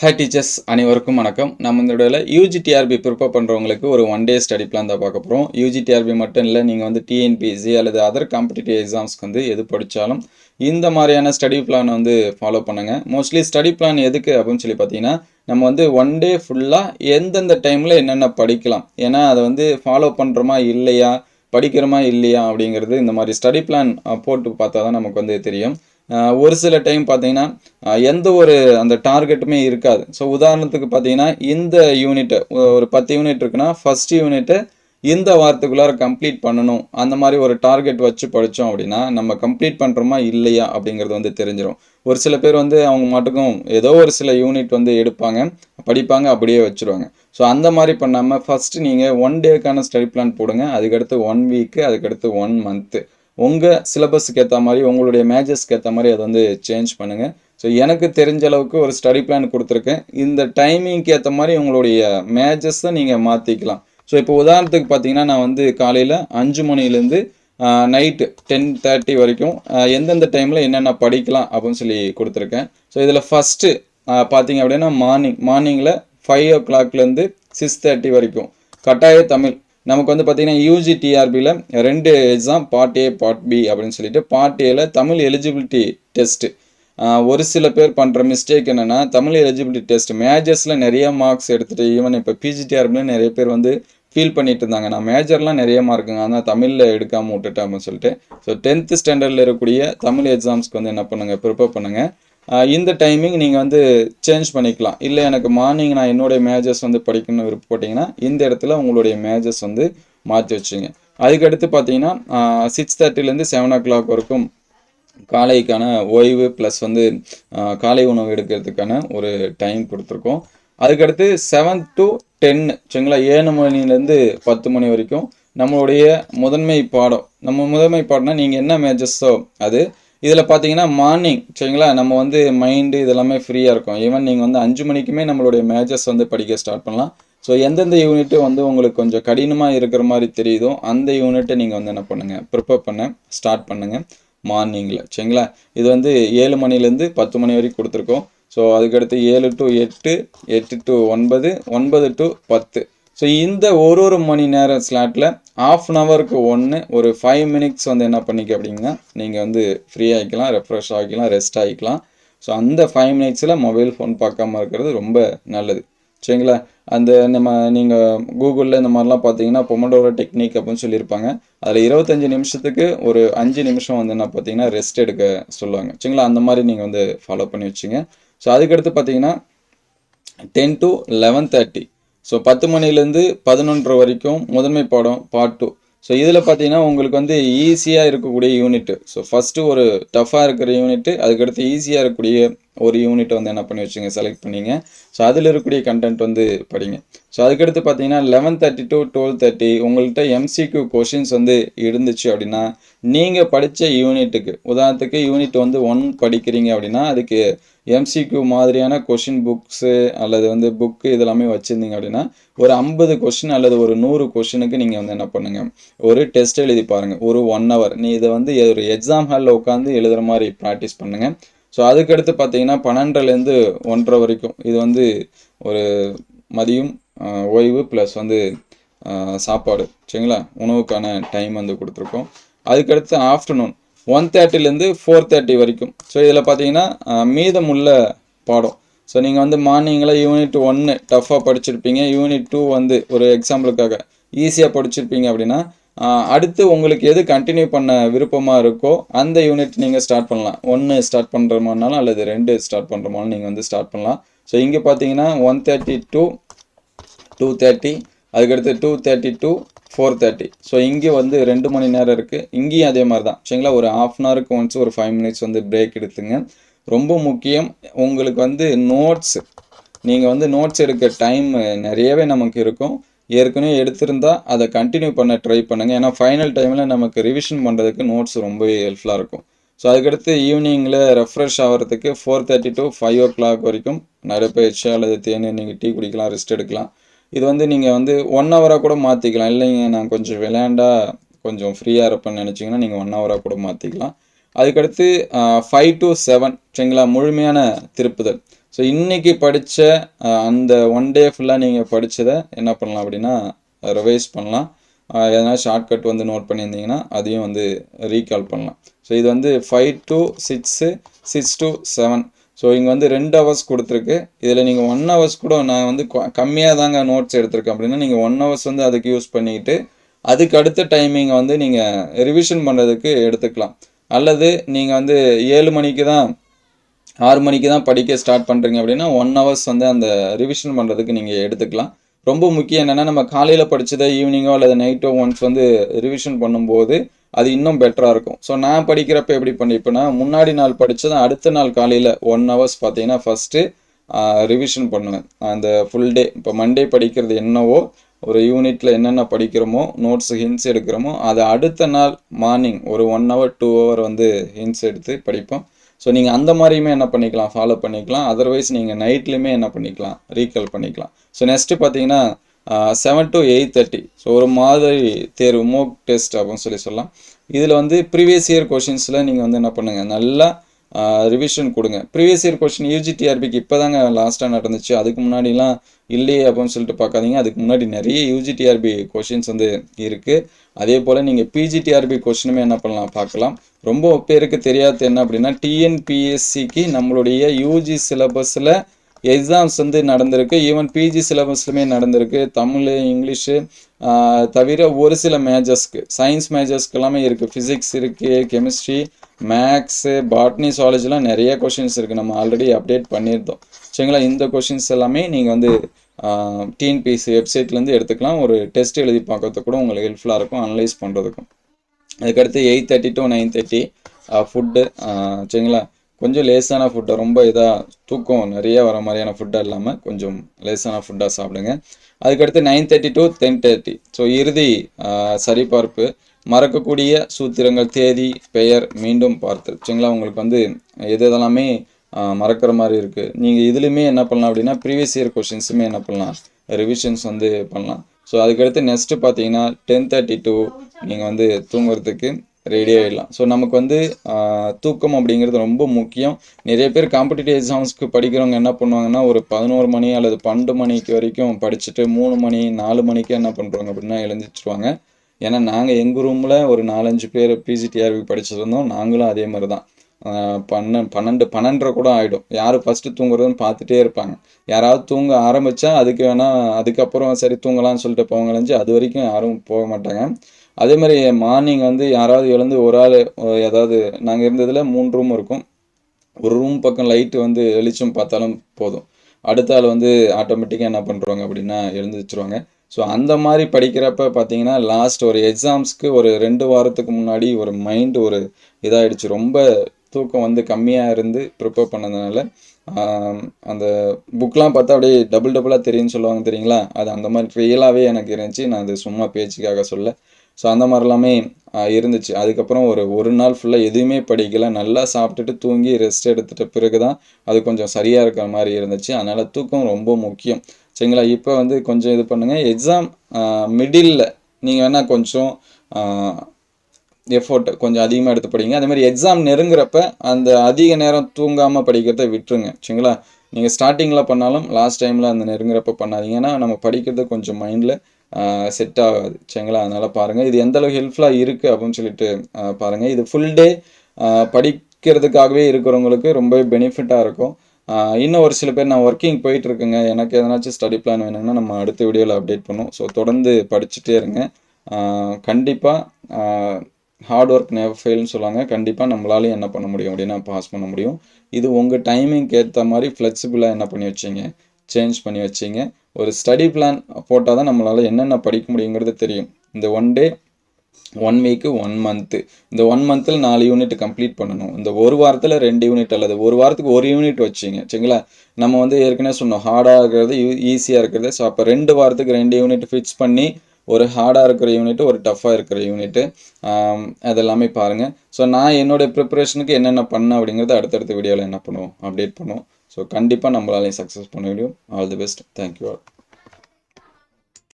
Hi teachers அனைவருக்கும் வணக்கம். நம்ம இந்த வீடியோவில் யூஜிடிஆர்பி ப்ரிப்பேர் பண்ணுறவங்களுக்கு ஒரு ஒன் டே ஸ்டடி பிளான் தான் பார்க்க போகிறோம் யூஜிடிஆர்பி மட்டும் இல்லை நீங்கள் வந்து டிஎன்பிஎஸ்சி அல்லது அதர் காம்படிட்டிவ் எக்ஸாம்ஸ்க்கு வந்து எது படித்தாலும் இந்த மாதிரியான ஸ்டடி பிளான் வந்து ஃபாலோ பண்ணுங்கள் மோஸ்ட்லி ஸ்டடி பிளான் எதுக்கு அப்படின்னு சொல்லி பார்த்தீங்கன்னா நம்ம வந்து ஒன் டே ஃபுல்லாக எந்தெந்த டைமில் என்னென்ன படிக்கலாம்? ஏன்னா அதை வந்து ஃபாலோ பண்ணுறோமா இல்லையா? படிக்கிறோமா இல்லையா அப்படிங்கிறது இந்த மாதிரி ஸ்டடி பிளான் போட்டு பார்த்தா தான் நமக்கு வந்து தெரியும். ஒரு சில டைம் பார்த்தீங்கன்னா எந்த ஒரு அந்த டார்கெட்டுமே இருக்காது. ஸோ உதாரணத்துக்கு பார்த்தீங்கன்னா இந்த யூனிட்டு ஒரு பத்து யூனிட் இருக்குன்னா ஃபர்ஸ்ட் யூனிட்டு இந்த வாரத்துக்குள்ளார கம்ப்ளீட் பண்ணணும். அந்த மாதிரி ஒரு டார்கெட் வச்சு படித்தோம் அப்படின்னா நம்ம கம்ப்ளீட் பண்ணுறோமா இல்லையா அப்படிங்கிறது வந்து தெரிஞ்சிடும் ஒரு சில பேர் வந்து அவங்க மட்டுக்கும் ஏதோ ஒரு சில யூனிட் வந்து எடுப்பாங்க படிப்பாங்க அப்படியே வச்சுருவாங்க. ஸோ அந்த மாதிரி பண்ணாமல் ஃபஸ்ட்டு நீங்கள் ஒன் டேக்கான ஸ்டடி பிளான் போடுங்க. அதுக்கடுத்து ஒன் வீக்கு அதுக்கடுத்து ஒன் மந்த்து உங்கள் சிலபஸுக்கு ஏற்ற மாதிரி உங்களுடைய மேஜஸ்க்கு ஏற்ற மாதிரி அதை வந்து சேஞ்ச் பண்ணுங்கள் ஸோ எனக்கு தெரிஞ்ச அளவுக்கு ஒரு ஸ்டடி பிளான் கொடுத்துருக்கேன். இந்த டைமிங்க்கு ஏற்ற மாதிரி உங்களுடைய மேஜஸை நீங்கள் மாற்றிக்கலாம் ஸோ இப்போ உதாரணத்துக்கு பார்த்தீங்கன்னா நான் வந்து காலையில் அஞ்சு மணிலேருந்து நைட்டு டென் தேர்ட்டி வரைக்கும் எந்தெந்த டைமில் என்னென்ன படிக்கலாம் அப்படின்னு சொல்லி கொடுத்துருக்கேன். ஸோ இதில் ஃபஸ்ட்டு பார்த்தீங்க அப்படின்னா மார்னிங் மார்னிங்கில் ஃபைவ் ஓ கிளாக்லேருந்து சிக்ஸ் தேர்ட்டி வரைக்கும். கட்டாய தமிழ். நமக்கு வந்து பார்த்தீங்கன்னா யூஜி டிஆர்பியில் ரெண்டு exam part A part B அப்படின்னு சொல்லிட்டு பார்ட் ஏல தமிழ் எலிஜிபிலிட்டி டெஸ்ட்டு ஒரு சில பேர் பண்ணுற மிஸ்டேக் என்னென்னா தமிழ் எலிஜிபிலிட்டி டெஸ்ட் மேஜர்ஸில் நிறைய மார்க்ஸ் எடுத்துகிட்டு ஈவன் இப்போ பிஜிடிஆர்பியில் நிறைய பேர் வந்து ஃபீல் பண்ணிட்டு இருந்தாங்க. நான் மேஜர்லாம் நிறைய மார்க்குங்க ஆனால் தமிழில் எடுக்காமல் விட்டுட்டேன் அப்படின்னு சொல்லிட்டு. ஸோ டென்த்து ஸ்டாண்டர்டில் இருக்கக்கூடிய தமிழ் எக்ஸாம்ஸ்க்கு வந்து என்ன பண்ணுங்கள் ப்ரிப்பேர் பண்ணுங்கள் இந்த டைமிங் நீங்கள் வந்து சேஞ்ச் பண்ணிக்கலாம். இல்லை எனக்கு மார்னிங் நான் என்னுடைய மேஜர்ஸ் வந்து படிக்கணும்னு விருப்பப்பட்டீங்கன்னா இந்த இடத்துல உங்களுடைய மேஜர்ஸ் வந்து மாற்றி வச்சுங்க. அதுக்கடுத்து பார்த்தீங்கன்னா சிக்ஸ் தேர்ட்டிலேருந்து செவன் ஓ கிளாக் வரைக்கும் காலைக்கான ஓய்வு ப்ளஸ் வந்து காலை உணவு எடுக்கிறதுக்கான ஒரு டைம் கொடுத்துருக்கோம். அதுக்கடுத்து செவன் டு டென் சரிங்களா? ஏழு மணிலேருந்து பத்து மணி வரைக்கும் நம்மளுடைய முதன்மை பாடம். நம்ம முதன்மை பாடம்னா நீங்கள் என்ன மேஜஸோ அது இதில் பார்த்தீங்கன்னா மார்னிங் சரிங்களா? நம்ம வந்து மைண்டு இதெல்லாமே ஃப்ரீயாக இருக்கும். ஈவன் நீங்கள் வந்து அஞ்சு மணிக்குமே நம்மளுடைய மேஜஸ் வந்து படிக்க ஸ்டார்ட் பண்ணலாம். ஸோ எந்தெந்த யூனிட்டு வந்து உங்களுக்கு கொஞ்சம் கடினமாக இருக்கிற மாதிரி தெரியுதோ அந்த யூனிட்டை நீங்கள் வந்து என்ன பண்ணுங்கள் ப்ரிப்பேர் பண்ண ஸ்டார்ட் பண்ணுங்கள் மார்னிங்கில் சரிங்களா? இது வந்து ஏழு மணிலேருந்து பத்து மணி வரைக்கும் கொடுத்துருக்கோம். ஸோ அதுக்கடுத்து ஏழு டு எட்டு எட்டு டு ஒன்பது ஒன்பது டு பத்து. ஸோ இந்த ஒரு ஒரு மணி நேரம் ஸ்லாட்டில் ஆஃப் அன் ஹவருக்கு ஒன்று ஒரு ஃபைவ் மினிட்ஸ் வந்து என்ன பண்ணிக்க அப்படிங்கன்னா நீங்கள் வந்து ஃப்ரீ ஆகிக்கலாம் ரெஃப்ரெஷ் ஆகிக்கலாம் ரெஸ்ட் ஆகிக்கலாம். ஸோ அந்த ஃபைவ் மினிட்ஸில் மொபைல் ஃபோன் பார்க்காம இருக்கிறது ரொம்ப நல்லது. சரிங்களா? அந்த நம்ம நீங்கள் கூகுளில் இந்த மாதிரிலாம் பார்த்தீங்கன்னா பொமடோரோ டெக்னிக் அப்படின்னு சொல்லியிருப்பாங்க. அதில் இருபத்தஞ்சி நிமிஷத்துக்கு ஒரு அஞ்சு நிமிஷம் வந்து என்ன பார்த்தீங்கன்னா ரெஸ்ட் எடுக்க சொல்லுவாங்க. சரிங்களா? அந்த மாதிரி நீங்கள் வந்து ஃபாலோ பண்ணி வச்சுங்க. ஸோ அதுக்கடுத்து பார்த்தீங்கன்னா ten to eleven thirty so பத்து மணிலேருந்து பதினொன்று வரைக்கும் முதன்மை பாடம் பார்ட் டூ ஸோ இதில் பார்த்தீங்கன்னா உங்களுக்கு வந்து ஈஸியாக இருக்கக்கூடிய யூனிட்டு ஸோ ஃபஸ்ட்டு ஒரு டஃப்பாக இருக்கிற யூனிட்டு அதுக்கடுத்து ஈஸியாக இருக்கக்கூடிய ஒரு யூனிட்டை வந்து என்ன பண்ணி வச்சுங்க செலக்ட் பண்ணிங்க. ஸோ அதில் இருக்கக்கூடிய கண்டென்ட் வந்து படிங்க. ஸோ அதுக்கடுத்து பார்த்தீங்கன்னா eleven thirty to twelve thirty உங்கள்கிட்ட எம்சிக்யூ கொஷின்ஸ் வந்து இருந்துச்சு அப்படின்னா நீங்கள் படித்த யூனிட்டுக்கு உதாரணத்துக்கு யூனிட் வந்து ஒன் படிக்கிறீங்க அப்படின்னா அதுக்கு எம்சிக்யூ மாதிரியான கொஷின் புக்ஸு அல்லது வந்து புக்கு இதெல்லாமே வச்சுருந்தீங்க அப்படின்னா ஒரு ஐம்பது கொஷின் அல்லது ஒரு நூறு கொஷினுக்கு நீங்கள் வந்து என்ன பண்ணுங்கள் ஒரு டெஸ்ட் எழுதி பாருங்கள் ஒரு ஒன் ஹவர் நீ இதை வந்து ஒரு எக்ஸாம் ஹாலில் உட்காந்து எழுதுகிற மாதிரி ப்ராக்டிஸ் பண்ணுங்கள் ஸோ அதுக்கடுத்து பார்த்தீங்கன்னா பன்னெண்டுலேருந்து ஒன்றரை வரைக்கும். இது வந்து ஒரு மதியம் ஓய்வு ப்ளஸ் வந்து சாப்பாடு. சரிங்களா? உணவுக்கான டைம் வந்து கொடுத்துருக்கோம். அதுக்கடுத்து ஆஃப்டர்நூன் ஒன் தேர்ட்டிலேருந்து ஃபோர் தேர்ட்டி வரைக்கும். ஸோ இதில் பார்த்தீங்கன்னா மீதம் மீதமுள்ள பாடம். ஸோ நீங்கள் வந்து மார்னிங்கில் யூனிட் ஒன்று டஃப்பாக படிச்சிருப்பீங்க. யூனிட் டூ வந்து ஒரு எக்ஸாம்பிளுக்காக ஈஸியாக படிச்சிருப்பீங்க அப்படின்னா அடுத்து உங்களுக்கு எது கண்டினியூ பண்ண விருப்பமாக இருக்கோ அந்த யூனிட் நீங்கள் ஸ்டார்ட் பண்ணலாம். ஒன்று ஸ்டார்ட் பண்ணுறமானாலும் அல்லது ரெண்டு ஸ்டார்ட் பண்ணுறமானு நீங்கள் வந்து ஸ்டார்ட் பண்ணலாம். ஸோ இங்கே பார்த்தீங்கன்னா one thirty to two thirty அதுக்கடுத்து two thirty to four thirty so இங்கே வந்து ரெண்டு மணி நேரம் இருக்குது இங்கேயும் அதே மாதிரி தான் சரிங்களா? ஒரு ஆஃப் அன் ஹவருக்கு ஒன்ஸ் ஒரு ஃபைவ் மினிட்ஸ் வந்து பிரேக் எடுத்துங்க. ரொம்ப முக்கியம் உங்களுக்கு வந்து நோட்ஸ் நீங்கள் வந்து நோட்ஸ் எடுக்க டைம் நிறையவே நமக்கு இருக்கும். ஏற்கனவே எடுத்திருந்தால் அதை கண்டினியூ பண்ண ட்ரை பண்ணுங்கள் ஏன்னா ஃபைனல் டைமில் நமக்கு ரிவிஷன் பண்ணுறதுக்கு நோட்ஸ் ரொம்பவே ஹெல்ப்ஃபுல்லாக இருக்கும். ஸோ அதுக்கடுத்து ஈவினிங்கில் ரெஃப்ரெஷ் ஆகிறதுக்கு four thirty to five o'clock வரைக்கும் நடைப்பயிற்சி அல்லது தேநீர் நீங்கள் டீ குடிக்கலாம் ரெஸ்ட் எடுக்கலாம். இது வந்து நீங்கள் வந்து ஒன் ஹவராக கூட மாற்றிக்கலாம் இல்லைங்க நான் கொஞ்சம் விளையாண்டா கொஞ்சம் ஃப்ரீயாக இருப்பேன்னு நினச்சிங்கன்னா நீங்கள் ஒன் ஹவராக கூட மாற்றிக்கலாம் அதுக்கடுத்து ஃபைவ் டு செவன் சரிங்களா? முழுமையான திருப்புதல். ஸோ இன்னைக்கு படித்த அந்த ஒன் டே ஃபுல்லாக நீங்கள் படித்ததை என்ன பண்ணலாம் அப்படின்னா ரிவைஸ் பண்ணலாம். எதனா ஷார்ட்கட் வந்து நோட் பண்ணியிருந்தீங்கன்னா அதையும் வந்து ரீகால் பண்ணலாம். ஸோ இது வந்து five to six six to seven so இங்கே வந்து ரெண்டு ஹவர்ஸ் கொடுத்துருக்கு. இதில் நீங்கள் ஒன் ஹவர்ஸ் கூட நான் வந்து கம்மியாக தாங்க நோட்ஸ் எடுத்திருக்கேன் அப்படின்னா நீங்கள் ஒன் ஹவர்ஸ் வந்து அதுக்கு யூஸ் பண்ணிக்கிட்டு அதுக்கு அடுத்த டைமிங்கை வந்து நீங்கள் ரிவிஷன் பண்ணுறதுக்கு எடுத்துக்கலாம். அல்லது நீங்கள் வந்து ஏழு மணிக்கு தான் ஆறு மணிக்கு தான் படிக்க ஸ்டார்ட் பண்ணுறீங்க அப்படின்னா ஒன் ஹவர்ஸ் வந்து அந்த ரிவிஷன் பண்ணுறதுக்கு நீங்கள் எடுத்துக்கலாம். ரொம்ப முக்கியம் என்னென்னா நம்ம காலையில் படித்ததை ஈவினிங்கோ அல்லது நைட்டோ ஒன்ஸ் வந்து ரிவிஷன் பண்ணும்போது அது இன்னும் பெட்டராக இருக்கும். ஸோ நான் படிக்கிறப்ப எப்படி பண்ணிப்பேன்னா முன்னாடி நாள் படித்ததை அடுத்த நாள் காலையில் ஒன் ஹவர்ஸ் பார்த்தீங்கன்னா ஃபஸ்ட்டு ரிவிஷன் பண்ணுவேன். அந்த ஃபுல் டே இப்போ மண்டே படிக்கிறது என்னவோ ஒரு யூனிட்டில் என்னென்ன படிக்கிறோமோ நோட்ஸ் ஹின்ஸ் எடுக்கிறோமோ அதை அடுத்த நாள் மார்னிங் ஒரு ஒன் ஹவர் டூ ஹவர் வந்து ஹின்ஸ் எடுத்து படிப்போம். ஸோ நீங்கள் அந்த மாதிரியுமே என்ன பண்ணிக்கலாம்? ஃபாலோ பண்ணிக்கலாம். அதர்வைஸ் நீங்கள் நைட்லேயுமே என்ன பண்ணிக்கலாம்? ரீகால் பண்ணிக்கலாம். ஸோ நெக்ஸ்ட்டு பார்த்தீங்கன்னா seven to eight thirty so ஒரு மாதிரி தேர்வு மோக் டெஸ்ட் அப்படின்னு சொல்லி சொல்லலாம். இதில் வந்து ப்ரீவியஸ் இயர் கொஷின்ஸில் நீங்கள் வந்து என்ன பண்ணுங்கள் நல்லா ரிவிஷன் கொடுங்க. ப்ரீவியஸ் இயர் கொஷின் யூஜிடிஆர்பிக்கு இப்போ தாங்க லாஸ்ட்டாக நடந்துச்சு. அதுக்கு முன்னாடிலாம் இல்லையே அப்படின்னு சொல்லிட்டு பார்க்காதீங்க. அதுக்கு முன்னாடி நிறைய யூஜிடிஆர்பி கொஷின்ஸ் வந்து இருக்குது அதே போல் நீங்கள் பிஜிடிஆர்பி கொஷினுமே என்ன பண்ணலாம்? பார்க்கலாம். ரொம்ப பேருக்கு தெரியாது என்ன அப்படின்னா டிஎன்பிஎஸ்சிக்கு நம்மளுடைய யூஜி சிலபஸில் எக்ஸாம்ஸ் வந்து நடந்திருக்கு. ஈவன் பிஜி சிலபஸ்லுமே நடந்திருக்கு. தமிழ் இங்கிலீஷு தவிர ஒரு சில மேஜர்ஸ்க்கு சயின்ஸ் மேஜர்ஸ்க்கு எல்லாமே இருக்குது ஃபிசிக்ஸ் இருக்குது கெமிஸ்ட்ரி மேக்ஸு பாட்னி சுவாலஜிலாம் நிறைய கொஷின்ஸ் இருக்குது நம்ம ஆல்ரெடி அப்டேட் பண்ணியிருந்தோம். சரிங்களா? இந்த கொஷின்ஸ் எல்லாமே நீங்கள் வந்து டிஎன்பிஎஸ்சி வெப்சைட்லேருந்து எடுத்துக்கலாம். ஒரு டெஸ்ட் எழுதி பார்க்கறதுக்கு கூட உங்களுக்கு ஹெல்ப்ஃபுல்லாக இருக்கும் அனலைஸ் பண்ணுறதுக்கும் அதுக்கடுத்து eight thirty to nine thirty food சரிங்களா? கொஞ்சம் லேசான ஃபுட்டை ரொம்ப இதாக தூக்கம் நிறைய வர மாதிரியான ஃபுட்டாக இல்லாமல் கொஞ்சம் லேசான ஃபுட்டாக சாப்பிடுங்க. அதுக்கடுத்து nine thirty to ten thirty so இறுதி சரிபார்ப்பு மறக்கக்கூடிய சூத்திரங்கள் தேதி பெயர் மீண்டும் பார்த்து சரிங்களா? உங்களுக்கு வந்து எது எதெல்லாமே மறக்கிற மாதிரி இருக்குது நீங்கள் இதுலேயுமே என்ன பண்ணலாம் அப்படின்னா ப்ரீவியஸ் இயர் கொஷின்ஸுமே என்ன பண்ணலாம்? ரிவிஷன்ஸ் வந்து பண்ணலாம். ஸோ அதுக்கடுத்து நெக்ஸ்ட்டு பார்த்தீங்கன்னா டென் தேர்ட்டி டூ நீங்கள் வந்து தூங்குறதுக்கு ரெடி ஆகிடலாம் ஸோ நமக்கு வந்து தூக்கம் அப்படிங்கிறது ரொம்ப முக்கியம். நிறைய பேர் காம்படிட்டிவ் எக்ஸாம்ஸ்க்கு படிக்கிறவங்க என்ன பண்ணுவாங்கன்னா ஒரு பதினோரு மணி அல்லது பன்னெண்டு மணிக்கு வரைக்கும் படிச்சுட்டு மூணு மணி நாலு மணிக்கு என்ன பண்ணுறாங்க அப்படின்னா எழுந்திரிச்சிருவாங்க. ஏன்னா நாங்கள் எங்கள் ரூமில் ஒரு நாலஞ்சு பேர் பிஜிடிஆர்பி படிச்சிருந்தோம். நாங்களும் அதே மாதிரி தான் பன்ன பன்னெண்டு பன்னெண்டரை கூட ஆகிடும் யார் ஃபஸ்ட்டு தூங்குறதுன்னு பார்த்துட்டே இருப்பாங்க. யாராவது தூங்க ஆரம்பித்தா அதுக்கு வேணால் அதுக்கப்புறம் சரி தூங்கலாம்னு சொல்லிட்டு போவங்களைஞ்சு அது வரைக்கும் யாரும் போக மாட்டாங்க. அதே மாதிரி மார்னிங் வந்து யாராவது எழுந்து ஒரு ஆள் ஏதாவது நாங்கள் இருந்ததில் மூணு ரூம் இருக்கும். ஒரு ரூம் பக்கம் லைட்டு வந்து வெளிச்சம் பார்த்தாலும் போதும். அடுத்த ஆள் வந்து ஆட்டோமேட்டிக்காக என்ன பண்ணுறாங்க அப்படின்னா எழுந்திரிச்சிருவாங்க ஸோ அந்த மாதிரி படிக்கிறப்ப பார்த்தீங்கன்னா லாஸ்ட் ஒரு எக்ஸாம்ஸ்க்கு ஒரு ரெண்டு வாரத்துக்கு முன்னாடி ஒரு மைண்டு ஒரு இதாகிடுச்சு ரொம்ப தூக்கம் வந்து கம்மியாக இருந்து ப்ரிப்பேர் பண்ணதுனால அந்த புக்லாம் பார்த்தா அப்படியே டபுள் டபுளாக தெரியும்னு சொல்லுவாங்க தெரியுங்களா? அது அந்த மாதிரி ரியலாகவே எனக்கு இருந்துச்சு. நான் அது சும்மா பேச்சுக்காக சொல்ல ஸோ அந்த மாதிரிலாமே இருந்துச்சு. அதுக்கப்புறம் ஒரு ஒரு நாள் ஃபுல்லாக எதுவுமே படிக்கல. நல்லா சாப்பிட்டுட்டு தூங்கி ரெஸ்ட் எடுத்துட்ட பிறகு தான் அது கொஞ்சம் சரியாக இருக்கிற மாதிரி இருந்துச்சு. அதனால் தூக்கம் ரொம்ப முக்கியம். சரிங்களா? இப்போ வந்து கொஞ்சம் இது பண்ணுங்கள் எக்ஸாம் மிடில் நீங்கள் வேணால் கொஞ்சம் எஃபோர்ட் கொஞ்சம் அதிகமாக எடுத்து படிங்க. அதே மாதிரி எக்ஸாம் நெருங்குறப்ப அந்த அதிக நேரம் தூங்காமல் படிக்கிறத விட்டுருங்க. சரிங்களா? நீங்கள் ஸ்டார்டிங்கில் பண்ணாலும் லாஸ்ட் டைமில் அந்த நெருங்குறப்ப பண்ணாதீங்க. ஏன்னா நம்ம படிக்கிறது கொஞ்சம் மைண்டில் செட் ஆகாது. சரிங்களா? அதனால் பாருங்கள் இது எந்த அளவுக்கு ஹெல்ப்ஃபுல்லாக இருக்குது அப்படின்னு சொல்லிட்டு பாருங்கள் இது ஃபுல் டே படிக்கிறதுக்காகவே இருக்கிறவங்களுக்கு ரொம்பவே பெனிஃபிட்டாக இருக்கும். இன்னும் ஒரு சில பேர் நான் ஒர்க்கிங் போயிட்டுருக்குங்க எனக்கு எதனாச்சும் ஸ்டடி பிளான் வேணுங்கன்னா நம்ம அடுத்த வீடியோவில் அப்டேட் பண்ணுவோம். ஸோ தொடர்ந்து படிச்சுட்டே இருங்க. கண்டிப்பாக ஹார்ட் ஒர்க் நே ஃபெயில்னு சொல்லுவாங்க. கண்டிப்பாக நம்மளாலையும் என்ன பண்ண முடியும் அப்படின்னா பாஸ் பண்ண முடியும். இது உங்கள் டைமிங்க்கு ஏற்ற மாதிரி ஃப்ளெக்சிபிளாக என்ன பண்ணி வச்சிங்க? சேஞ்ச் பண்ணி வச்சிங்க. ஒரு ஸ்டடி பிளான் போட்டால் தான் நம்மளால் என்னென்ன படிக்க முடியுங்கிறது தெரியும். இந்த one day one week one month இந்த ஒன் மந்தில் நாலு யூனிட் கம்ப்ளீட் பண்ணணும். இந்த ஒரு வாரத்தில் ரெண்டு யூனிட் அல்லது ஒரு வாரத்துக்கு ஒரு யூனிட் வச்சிங்க. சரிங்களா? நம்ம வந்து ஏற்கனவே சொன்னோம். ஹார்டாக இருக்கிறது ஈஸியாக இருக்கிறது. ஸோ அப்போ ரெண்டு வாரத்துக்கு ரெண்டு யூனிட் ஃபிக்ஸ் பண்ணி ஒரு ஹார்டாக இருக்கிற யூனிட்டு ஒரு டஃப்பாக இருக்கிற யூனிட்டு அதெல்லாமே பாருங்கள் ஸோ நான் என்னுடைய ப்ரிப்பரேஷனுக்கு என்னென்ன பண்ணேன் அப்படிங்கிறத அடுத்தடுத்த வீடியோவில் என்ன பண்ணுவோம்? அப்டேட் பண்ணுவோம். ஸோ கண்டிப்பாக நம்மளாலையும் சக்ஸஸ் பண்ண முடியும். All the best thank you all